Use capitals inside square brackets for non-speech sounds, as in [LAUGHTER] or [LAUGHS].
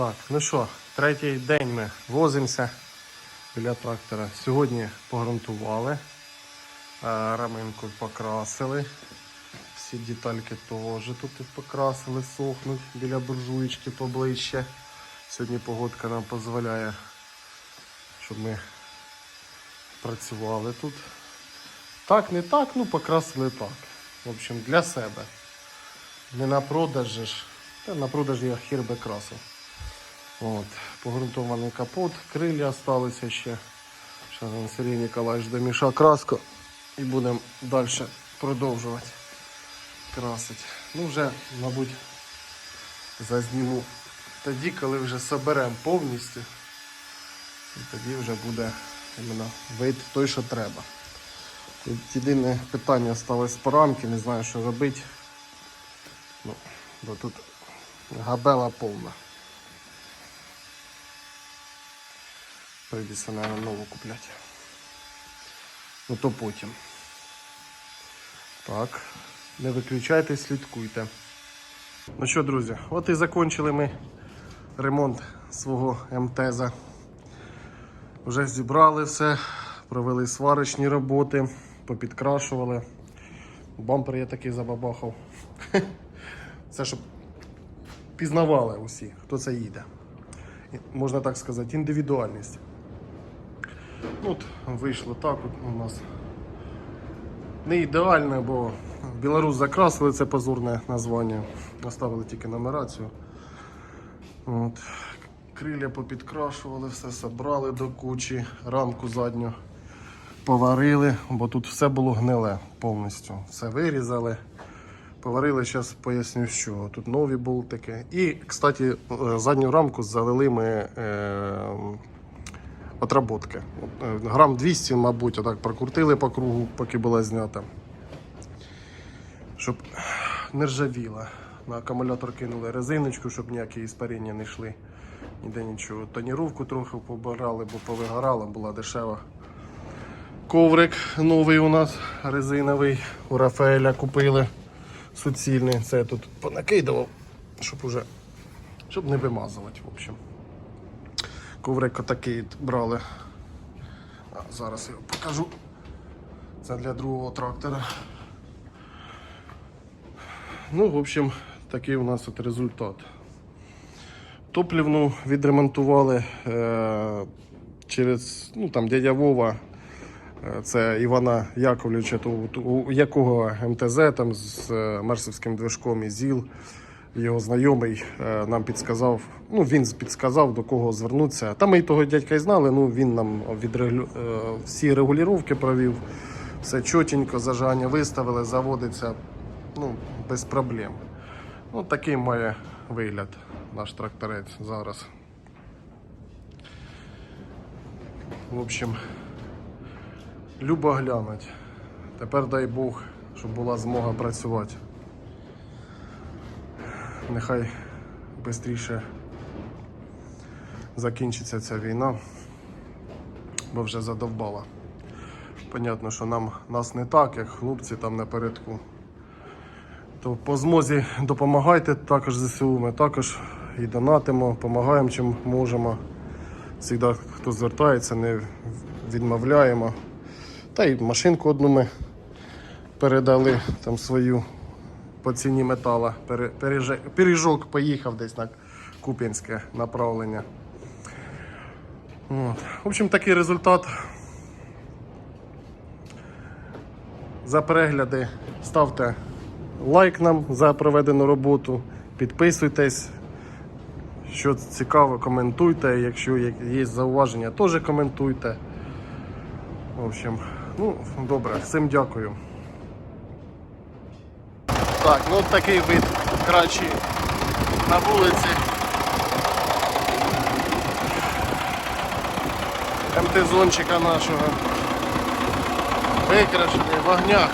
Так, ну що, третій день ми возимося біля трактора. Сьогодні погрунтували, е, раминку покрасили. Всі детальки теж тут покрасили, сохнуть біля буржуєчки поближче. Сьогодні погодка нам дозволяє, щоб ми працювали тут. Так, не так, ну покрасили так. В общем, для себе. Не на продаж ж. Та на продаж я хір би красив. От, погрунтований капот, крилля залишилися ще. Зараз Сергій Ніколаївич домішав краску і будемо далі продовжувати красити. Ну вже, мабуть, зазніму тоді, коли вже соберемо повністю. І тоді вже буде іменно вид той, що треба. Тут єдине питання сталося по рамки, не знаю, що робити. Ну, бо тут габела повна. Прийдеться, мабуть, нову купляти. Ну то потім. Так, не виключайте, слідкуйте. Ну що, друзі, от і закінчили ми ремонт свого МТЗа. Вже зібрали все, провели сварочні роботи, попідкрашували. Бампер я такий забабахав. [LAUGHS] Це щоб пізнавали усі, хто це їде. Можна так сказати, індивідуальність. Ну, От вийшло так от у нас. Не ідеально, бо Білорус закрасили це позорне названня. Оставили тільки нумерацію. От. Крилля попідкрашували, все собрали до кучі, рамку задню поварили, бо тут все було гниле повністю. Все вирізали. Поварили, зараз поясню, що тут нові болтики. І, кстати, е, задню рамку залили ми е, отработки. Е, Грам 200, мабуть, отак прокрутили по кругу, поки була знята. Щоб не ржавіла. На акумулятор кинули резиночку, щоб ніякі іспаріння не йшли. Ніде нічого. Тоніровку трохи побирали, бо повигорала, була дешева. Коврик новий у нас резиновий. У Рафаеля купили суцільний. Це я тут понакидував, щоб уже щоб не вимазувати. В общем. Коврик отакий брали. А, зараз я покажу. Це для другого трактора. Ну, в общем, такий у нас от результат. Топлівну відремонтували е, через ну, там, дядя Вова. Е, Це Івана Яковлевича, то, у якого МТЗ там з е, мерсівським движком і ЗІЛ. Його знайомий е, нам підказав, ну він підказав до кого звернутися. Та ми і того дядька і знали, ну він нам відреглю... е, всі регулювання провів, все чотенько, зажання виставили, заводиться ну, без проблем. Ну, такий має вигляд наш тракторець зараз. В общем, любо глянуть. Тепер дай Бог, щоб була змога працювати. Нехай швидше закінчиться ця війна, бо вже задовбала. Понятно, що нам нас не так, як хлопці там напередку. То по змозі допомагайте також ЗСУ. Ми також і донатимо, допомагаємо чим можемо. Завжди, хто звертається, не відмовляємо. Та й машинку одну ми передали там свою по ціні метала. Пиріжок поїхав десь на Куп'янське направлення. От. В общем, такий результат. За перегляди ставте лайк нам за проведену роботу, підписуйтесь. Що цікаво, коментуйте. Якщо є зауваження, теж коментуйте. В общем, ну, добре, всім дякую. Так, ну такий вид кращий на вулиці. МТ-зончика нашого. Викрашений в огнях.